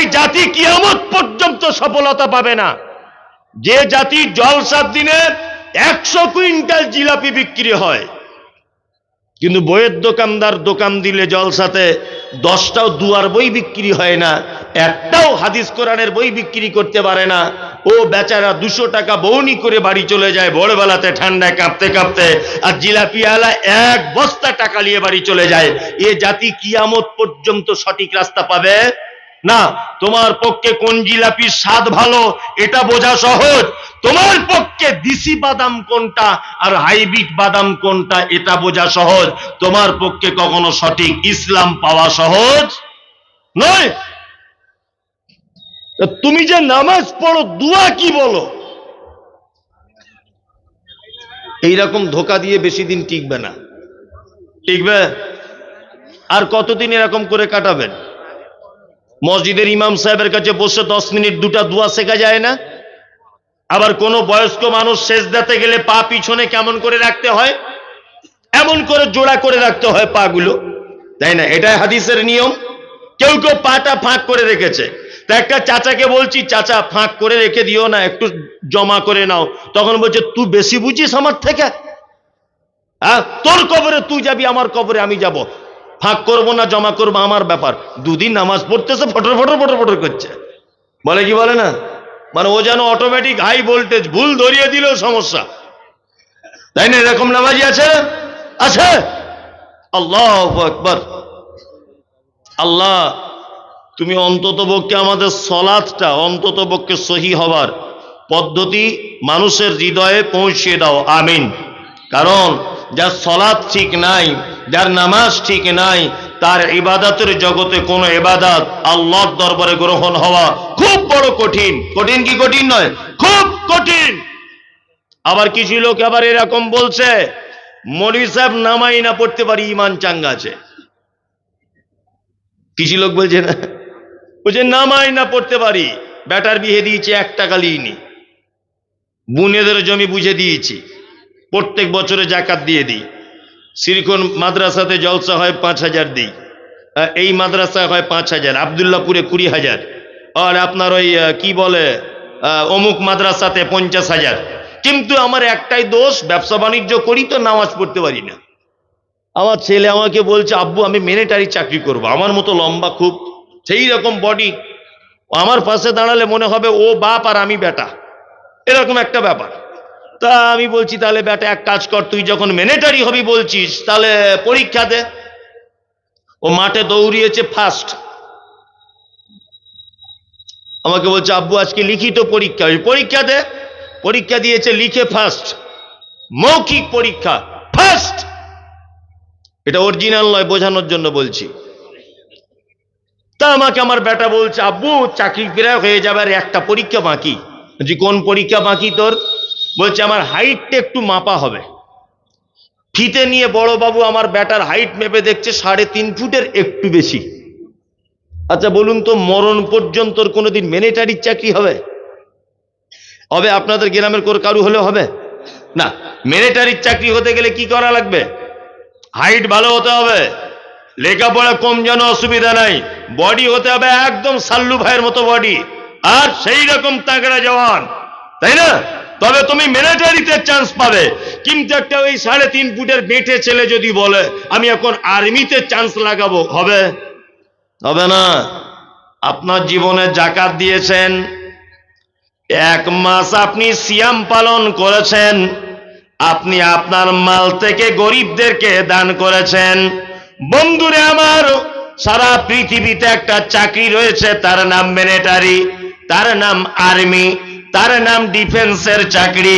সেই জাতি কিয়ামত পর্যন্ত সফলতা পাবে না। যে জাতি জলসার দিনে একশো কুইন্টাল জিলাপি বিক্রি হয়, কিন্তু বইয়ের দোকানদার দোকান দিলে জলসাতে দশটাও দুয়ার বই বিক্রি হয় না, একটাও হাদিস কোরআনের বই বিক্রি করতে পারে না। ও বেচারা দুশো টাকা বৌনি করে বাড়ি চলে যায়, ভোরবেলাতে ঠান্ডায় কাঁপতে কাঁপতে আর জিলাপি আলা এক বস্তা টাকা নিয়ে বাড়ি চলে যায়। এ জাতি কিয়ামত পর্যন্ত সঠিক রাস্তা পাবে? না, তোমার পক্ষে কোন জিলাপির স্বাদ ভালো, এটা বোঝা সহজ। তোমার পক্ষে দিশি বাদাম কোনটা আর হাইব্রিড বাদাম কোনটা, এটা বোঝা সহজ। তোমার পক্ষে কখনো সঠিক ইসলাম পাওয়া সহজ নয়। তুমি যে নামাজ পড়ো, দুয়া কি বলো? এইরকম ধোকা দিয়ে বেশি দিন টিকবে না। টিকবে? আর কতদিন এরকম করে কাটাবেন? মসজিদের ইমাম সাহেবের কাছে বসে দশ মিনিট দুটা দোয়া শেখা যায় না? আবার কোন বয়স্ক মানুষ শেষ দাতে গেলে পা পিছনে কেমন করে রাখতে হয়? এমন করে জোড়া করে রাখতে হয় পা গুলো তাই না? এটাই হাদিসের নিয়ম। কেউ কেউ পাটা ফাঁক করে রেখেছে। তা একটা চাচাকে বলছি, চাচা, ফাঁক করে রেখে দিও না, একটু জমা করে নাও। তখন বলছে, তুই বেশি বুঝিস আমার থেকে? হ্যাঁ তোর কবরে তুই যাবি, আমার কবরে আমি যাব। ফাঁক করব না, জমা করব, আমার ব্যাপার। দুদিন নামাজ পড়তেছে, ফটর ফটর ফটর ফটর করছে। বলে কি বলে না? মানে ও যেন অটোমেটিক হাই ভোল্টেজ ভুল ধরিয়ে দিলেও সমস্যা। তাই না, এরকম নামাজি আছে? আছে? আল্লাহ আকবর। আল্লাহ, তুমি অন্তত পক্ষে আমাদের সলাদটা অন্তত পক্ষে সহি হবার পদ্ধতি মানুষের হৃদয়ে পৌঁছে দাও, আমিন। কারণ যার সলাদ ঠিক নাই যার নামাজ ঠিক নাই, তার ইবাদতের জগতে কোনো ইবাদত আল্লাহর দরবারে গ্রহণ হওয়া খুব বড় কঠিন। কঠিন কি কঠিন নয়? খুব কঠিন। আবার কিছু লোক আবার এরকম বলছে মলি সাহেব নামাই না পড়তে পারি, ইমান চাঙ্গা আছে। কিছু লোক বলছে না, বলছে নামাই না পড়তে পারি, ব্যাটার বিহে দিয়েছে, এক টাকা লিইনি। বুনেদের জমি বুঝে দিয়েছি, প্রত্যেক বছরে জাকাত দিয়ে দিই। সিরিকন মাদ্রাসাতে জলসা হয় পাঁচ হাজার দিই। এই মাদ্রাসা হয় পাঁচ হাজার আবদুল্লাপুরে কুড়ি হাজার। আর আপনার ওই কি বলে অমুক মাদ্রাসাতে পঞ্চাশ হাজার। কিন্তু আমার একটাই দোষ, ব্যবসা বাণিজ্য করি তো নামাজ পড়তে পারি না। আমার ছেলে আমাকে বলছে, আব্বু, আমি মিলিটারি চাকরি করব। আমার মতো লম্বা খুব, সেই রকম বডি আমার পাশে দাঁড়ালে মনে হবে, ও বাপ আর আমি বেটা। এরকম একটা ব্যাপার। তা আমি বলছি, তাহলে বেটা এক কাজ কর, তুই যখন মিলিটারি হবি বলছিস, তাহলে পরীক্ষা দে। ও মাঠে দৌড়িয়েছে ফার্স্ট আমাকে বলছে, আব্বু, আজকে লিখিত পরীক্ষা। পরীক্ষা দে। পরীক্ষা দিয়েছে, লিখে ফার্স্ট মৌখিক পরীক্ষা ফার্স্ট এটা অরিজিনাল নয়, বোঝানোর জন্য বলছি। তা আমাকে আমার বেটা বলছে, আব্বু, চাকরি প্রায় হয়ে যাবে, আর একটা পরীক্ষা বাকি। যে কোন পরীক্ষা বাকি তোর? বলছে, আমার হাইটটা একটু মাপা হবে। ফিতে নিয়ে বড় বাবু আমার ব্যাটার হাইট মেপে দেখছে সাড়ে তিন ফুটের একটু বেশি। আচ্ছা বলুন তো, মরণ পর্যন্ত কোনোদিন মিলিটারির চাকরি হবে? হবে আপনাদের গ্রামের কোর কারু হলে হবে? না মিলিটারির চাকরি হতে গেলে কি করা লাগবে? হাইট ভালো হতে হবে। লেখাপড়া কম যেন অসুবিধা নাই। বডি হতে হবে একদম সাল্লু ভাইয়ের মতো বডি আর সেই রকম তাগড়া জওয়ান, তাই না? তবে তুমি মিলিটারিতে চান্স পাবে। কিন্তু একটা ওই সাড়ে তিন ফুটের বেঁটে ছেলে যদি বলে, আমি এখন আর্মিতে চান্স লাগাবো। হবে? হবে না। আপনার জীবনে জাকাত দিয়েছেন। এক মাস আপনি সিয়াম পালন করেছেন। আপনি আপনার মাল থেকে গরিবদেরকে দান করেছেন। বন্ধুরে আমার, সারা পৃথিবীতে একটা চাকরি রয়েছে, তার নাম মিলিটারি তার নাম আর্মি তার নাম ডিফেন্সের চাকরি।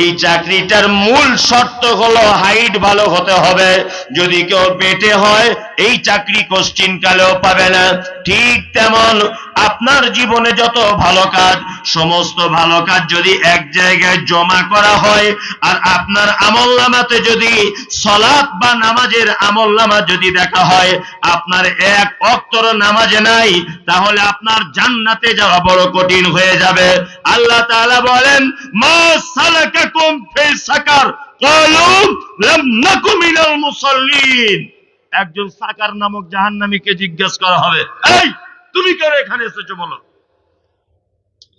এই চাকরিটার মূল শর্ত হলো হাইট ভালো হতে হবে। যদি কেউ পেটে হয়, এই চাকরি কোশ্চিন কালেও পাবে না। ঠিক তেমন আপনার জীবনে যত ভালো কাজ, সমস্ত ভালো কাজ যদি এক জায়গায় জমা করা হয়, আর আপনার আমল নামাতে যদি সলাপ বা নামাজের আমল নামা যদি দেখা হয়, আপনার এক অক্তর নামাজে নাই, তাহলে আপনার জান্নাতে যাওয়া বড় কঠিন হয়ে যাবে। আল্লাহ তাআলা বলেন একজন সাকার নামক জাহান্নামীকে জিজ্ঞেস করা হবে, এই তুমি কেন এখানে এসেছ বলো?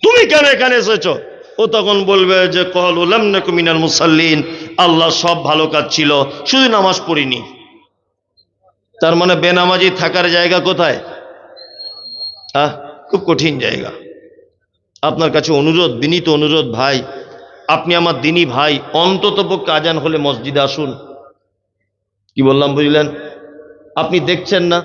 তুমি কেন এখানে এসেছ? ও তখন বলবে যে কল মুসাল্লিন। আল্লাহ সব ভালো কাজ ছিল, শুধু নামাজ পড়িনি। তার মানে বেনামাজি থাকার জায়গা কোথায়? খুব কঠিন জায়গা। আপনার কাছে অনুরোধ, বিনীত অনুরোধ, ভাই। আপনি আমার দিনী ভাই, অন্তত পক্ষে আজান হলে মসজিদে আসুন। কি বললাম, বুঝলেন? আপনি দেখছেন না?